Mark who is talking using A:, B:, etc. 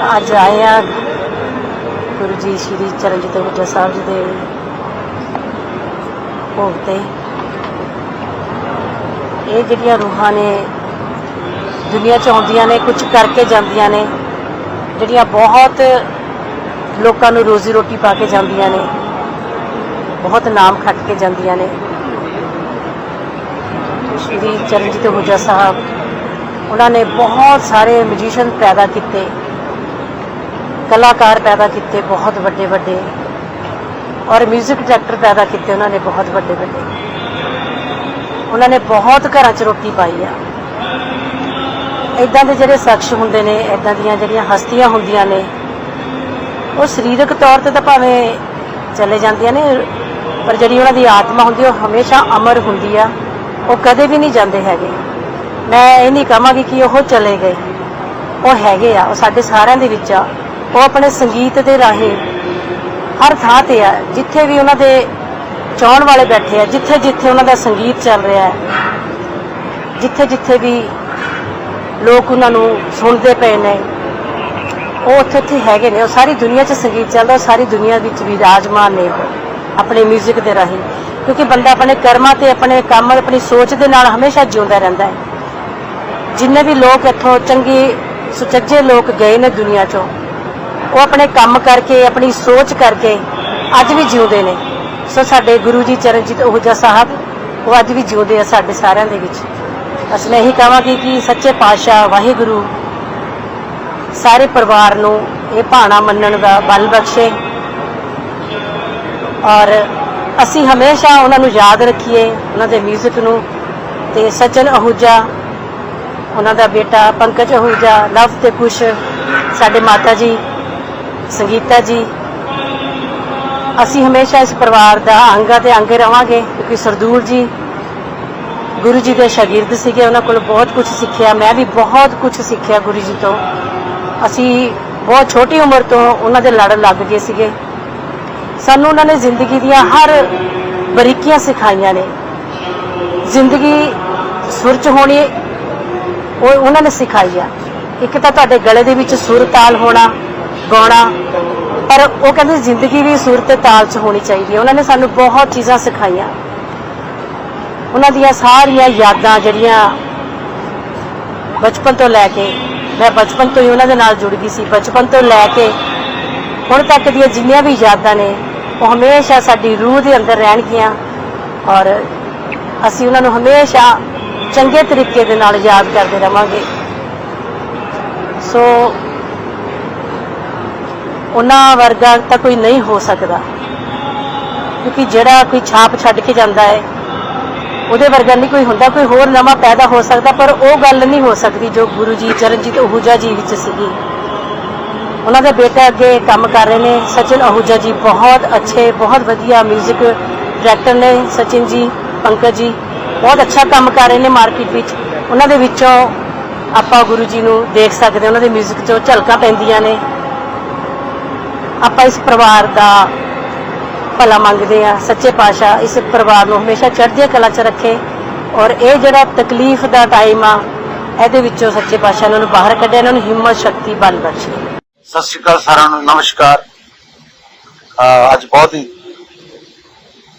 A: ਅੱਜ ਆਏ ਆ ਗੁਰੂ ਜੀ ਸ਼੍ਰੀ ਚਰਨਜੀਤ ਹੁਜਾ ਸਾਹਿਬ ਜੀ ਦੇ ਭੋਗ ਤੇ। ਇਹ ਜਿਹੜੀਆਂ ਰੂਹਾਂ ਨੇ, ਦੁਨੀਆ 'ਚ ਆਉਂਦੀਆਂ ਨੇ, ਕੁਝ ਕਰਕੇ ਜਾਂਦੀਆਂ ਨੇ, ਜਿਹੜੀਆਂ ਬਹੁਤ ਲੋਕਾਂ ਨੂੰ ਰੋਜ਼ੀ ਰੋਟੀ ਪਾ ਕੇ ਜਾਂਦੀਆਂ ਨੇ, ਬਹੁਤ ਨਾਮ ਖੱਟ ਕੇ ਜਾਂਦੀਆਂ ਨੇ। ਸ਼੍ਰੀ ਚਰਨਜੀਤ ਹੁਜਾ ਸਾਹਿਬ, ਉਹਨਾਂ ਨੇ ਬਹੁਤ ਸਾਰੇ ਮਿਊਜ਼ੀਸ਼ੀਅਨ ਪੈਦਾ ਕੀਤੇ। ਕਲਾਕਾਰ ਪੈਦਾ ਕੀਤੇ, ਬਹੁਤ ਵੱਡੇ ਵੱਡੇ। ਔਰ 뮤직 ਡਾਇਰੈਕਟਰ ਪੈਦਾ ਕੀਤੇ, ਉਹਨਾਂ ਨੇ ਬਹੁਤ ਵੱਡੇ ਵੱਡੇ। ਉਹਨਾਂ ਨੇ ਬਹੁਤ ਘਰਾਂ 'ਚ ਰੋਟੀ ਪਾਈ ਆ। ਇਦਾਂ ਦੇ ਜਿਹੜੇ ਸ਼ਖਸ ਹੁੰਦੇ ਨੇ ਇਦਾਂ ਦੀਆਂ ਜਿਹੜੀਆਂ ਹਸਤੀਆਂ ਹੁੰਦੀਆਂ ਨੇ, ਉਹ ਸਰੀਰਕ ਤੌਰ ਤੇ ਤਾਂ ਭਾਵੇਂ ਚਲੇ ਜਾਂਦੀਆਂ ਨੇ, ਪਰ ਜਿਹੜੀ ਉਹਨਾਂ ਦੀ ਆਤਮਾ ਹੁੰਦੀ ਉਹ ਹਮੇਸ਼ਾ ਅਮਰ ਹੁੰਦੀ ਆ। ਉਹ ਕਦੇ ਵੀ ਨਹੀਂ ਜਾਂਦੇ ਹੈਗੇ। ਮੈਂ ਇਹ ਨਹੀਂ ਕਹਾਂਗੀ ਕਿ ਉਹ ਚਲੇ ਗਏ। ਉਹ ਹੈਗੇ ਆ, ਉਹ ਸਾਡੇ ਸਾਰਿਆਂ ਦੇ ਵਿੱਚ ਆ। ਉਹ ਆਪਣੇ ਸੰਗੀਤ ਦੇ ਰਾਹੀਂ ਹਰ ਥਾਂ ਤੇ ਆ, ਜਿੱਥੇ ਵੀ ਉਹਨਾਂ ਦੇ ਚਾਹਣ ਵਾਲੇ ਬੈਠੇ ਆ, ਜਿੱਥੇ ਜਿੱਥੇ ਉਹਨਾਂ ਦਾ ਸੰਗੀਤ ਚੱਲ ਰਿਹਾ ਹੈ, ਜਿੱਥੇ ਜਿੱਥੇ ਵੀ ਲੋਕ ਉਹਨਾਂ ਨੂੰ ਸੁਣਦੇ ਪਏ ਨੇ, ਉਹ ਉੱਥੇ ਉੱਥੇ ਹੈਗੇ ਨੇ, ਉਹ ਸਾਰੀ ਦੁਨੀਆ 'ਚ ਸੰਗੀਤ ਚੱਲਦਾ, ਉਹ ਸਾਰੀ ਦੁਨੀਆ ਵਿੱਚ ਵੀ ਰਾਜਮਾਨ ਨੇ ਆਪਣੇ 뮤직 ਦੇ ਰਾਹੀਂ, ਕਿਉਂਕਿ ਬੰਦਾ ਆਪਣੇ ਕਰਮਾਂ ਤੇ, ਆਪਣੇ ਕੰਮ, ਆਪਣੀ ਸੋਚ ਦੇ ਨਾਲ ਹਮੇਸ਼ਾ ਜਿਉਂਦਾ ਰਹਿੰਦਾ ਹੈ। ਜਿੰਨੇ ਵੀ ਲੋਕ ਇੱਥੋਂ ਚੰਗੇ, ਸੁਚੱਜੇ ਲੋਕ ਗਏ ਨੇ ਦੁਨੀਆ 'ਚੋਂ ਉਹ ਆਪਣੇ ਕੰਮ ਕਰਕੇ, ਆਪਣੀ ਸੋਚ ਕਰਕੇ ਅੱਜ ਵੀ ਜਿਉਂਦੇ ਨੇ। ਸੋ ਸਾਡੇ ਗੁਰੂ ਜੀ ਚਰਨਜੀਤ ਉਹਜਾ ਸਾਹਿਬ, ਉਹ ਅੱਜ ਵੀ ਜਿਉਂਦੇ ਆ ਸਾਡੇ ਸਾਰਿਆਂ ਦੇ ਵਿੱਚ। ਬਸ ਮੈਂ ਇਹੀ ਕਹਾਂਗੀ ਕਿ ਸੱਚੇ ਪਾਤਸ਼ਾਹ ਵਾਹਿਗੁਰੂ ਸਾਰੇ ਪਰਿਵਾਰ ਨੂੰ ਇਹ ਭਾਣਾ ਮੰਨਣ ਦਾ ਬਲ ਬਖਸ਼ੇ। ਔਰ ਅਸੀਂ ਹਮੇਸ਼ਾ ਉਹਨਾਂ ਨੂੰ ਯਾਦ ਰੱਖੀਏ, ਉਹਨਾਂ ਦੇ 뮤직 ਨੂੰ। ਤੇ ਸਚਨ ਅਹੂਜਾ ਉਹਨਾਂ ਦਾ ਬੇਟਾ ਪੰਕਜ ਅਹੂਜਾ ਲਵ ਤੇ ਕੁਸ਼, ਸਾਡੇ ਮਾਤਾ ਜੀ। ਸੰਗੀਤਾ ਜੀ, ਅਸੀਂ ਹਮੇਸ਼ਾ ਇਸ ਪਰਿਵਾਰ ਦਾ ਅੰਗਾ ਤੇ ਅੰਗ ਰਵਾਂਗੇ, ਕਿਉਂਕਿ ਸਰਦੂਲ ਜੀ ਗੁਰੂ ਜੀ ਦੇ ਸ਼ਾਗਿਰਦ ਸੀਗੇ, ਉਹਨਾਂ ਕੋਲ ਬਹੁਤ ਕੁਝ ਸਿੱਖਿਆ, ਮੈਂ ਵੀ ਬਹੁਤ ਕੁਝ ਸਿੱਖਿਆ ਗੁਰੂ ਜੀ ਤੋਂ। ਅਸੀਂ ਬਹੁਤ ਛੋਟੀ ਉਮਰ ਤੋਂ ਉਹਨਾਂ ਦੇ ਲੜ ਲੱਗ ਗਏ ਸੀਗੇ। ਸਾਨੂੰ ਉਹਨਾਂ ਨੇ ਜ਼ਿੰਦਗੀ ਦੀਆਂ ਹਰ ਬਰੀਕੀਆਂ ਸਿਖਾਈਆਂ ਨੇ। ਜ਼ਿੰਦਗੀ ਸੁਰ ਚ ਹੋਣੀ, ਉਹ ਉਹਨਾਂ ਨੇ ਸਿਖਾਈ ਆ। ਇੱਕ ਤਾਂ ਤੁਹਾਡੇ ਗਲੇ ਦੇ ਵਿੱਚ ਸੁਰ ਤਾਲ ਹੋਣਾ ਗਾਉਣਾ। ਪਰ ਉਹ ਕਹਿੰਦੇ ਜ਼ਿੰਦਗੀ ਵੀ ਸੂਰਤ ਤਾਲ ਚ ਹੋਣੀ ਚਾਹੀਦੀ ਹੈ। ਉਹਨਾਂ ਨੇ ਸਾਨੂੰ ਬਹੁਤ ਚੀਜ਼ਾਂ ਸਿਖਾਈਆਂ। ਉਹਨਾਂ ਦੀਆਂ ਸਾਰੀਆਂ ਯਾਦਾਂ ਜਿਹੜੀਆਂ ਬਚਪਨ ਤੋਂ ਲੈ ਕੇ, ਮੈਂ ਬਚਪਨ ਤੋਂ ਹੀ ਉਹਨਾਂ ਦੇ ਨਾਲ ਜੁੜ ਗਈ ਸੀ। ਬਚਪਨ ਤੋਂ ਲੈ ਕੇ ਹੁਣ ਤੱਕ ਦੀਆਂ ਜਿੰਨੀਆਂ ਵੀ ਯਾਦਾਂ ਨੇ, ਉਹ ਹਮੇਸ਼ਾ ਸਾਡੀ ਰੂਹ ਦੇ ਅੰਦਰ ਰਹਿਣਗੀਆਂ। ਔਰ ਅਸੀਂ ਉਹਨਾਂ ਨੂੰ ਹਮੇਸ਼ਾ ਚੰਗੇ ਤਰੀਕੇ ਦੇ ਨਾਲ ਯਾਦ ਕਰਦੇ ਰਵਾਂਗੇ। ਸੋ ਉਹਨਾਂ ਵਰਗਾ ਤਾਂ ਕੋਈ ਨਹੀਂ ਹੋ ਸਕਦਾ ਕਿਉਂਕਿ ਜਿਹੜਾ ਕੋਈ ਛਾਪ ਛੱਡ ਕੇ ਜਾਂਦਾ ਹੈ ਉਹਦੇ ਵਰਗਾ ਨਹੀਂ ਕੋਈ ਹੁੰਦਾ ਕੋਈ ਹੋਰ ਨਵਾਂ ਪੈਦਾ ਹੋ ਸਕਦਾ ਪਰ ਉਹ ਗੱਲ ਨਹੀਂ ਹੋ ਸਕਦੀ ਜੋ ਗੁਰੂ ਜੀ ਚਰਨਜੀਤ ਅਹੂਜਾ ਜੀ ਵਿੱਚ ਸੀਗੀ ਉਹਨਾਂ ਦੇ ਬੇਟਾ ਅੱਗੇ ਕੰਮ ਕਰ ਰਹੇ ਨੇ ਸਚਿਨ ਅਹੂਜਾ ਜੀ ਬਹੁਤ ਅੱਛੇ ਬਹੁਤ ਵਧੀਆ 뮤직 ਡਾਇਰੈਕਟਰ ਨੇ ਸਚਿਨ ਜੀ ਪੰਕਜ ਜੀ ਬਹੁਤ ਅੱਛਾ ਕੰਮ ਕਰ ਰਹੇ ਨੇ ਮਾਰਕੀਟ ਵਿੱਚ ਉਹਨਾਂ ਦੇ ਵਿੱਚੋਂ ਆਪਾਂ ਗੁਰੂ ਜੀ ਨੂੰ ਦੇਖ ਸਕਦੇ ਹਾਂ ਉਹਨਾਂ ਦੇ 뮤직 'ਚੋਂ ਝਲਕਾਂ ਪੈਂਦੀਆਂ ਨੇ ਆਪਾਂ ਇਸ ਪਰਿਵਾਰ ਦਾ ਭਲਾ ਮੰਗਦੇ ਆ ਸੱਚੇ ਪਾਤਸ਼ਾਹ ਇਸ ਪਰਿਵਾਰ ਨੂੰ ਹਮੇਸ਼ਾ ਚੜ੍ਹਦੀ ਕਲਾ 'ਚ ਰੱਖੇ ਔਰ ਇਹ ਜਿਹੜਾ ਤਕਲੀਫ ਦਾ ਟਾਈਮ ਆ, ਇਹਦੇ ਵਿੱਚੋਂ ਸੱਚੇ ਪਾਤਸ਼ਾਹ ਇਹਨਾਂ ਨੂੰ ਬਾਹਰ ਕੱਢਿਆ, ਇਹਨਾਂ ਨੂੰ ਹਿੰਮਤ ਸ਼ਕਤੀ ਬਲ ਬਖਸ਼ੇ।
B: ਸਤਿ ਸ਼੍ਰੀ ਅਕਾਲ ਸਾਰਿਆਂ ਨੂੰ, ਨਮਸਕਾਰ। ਅੱਜ ਬਹੁਤ ਹੀ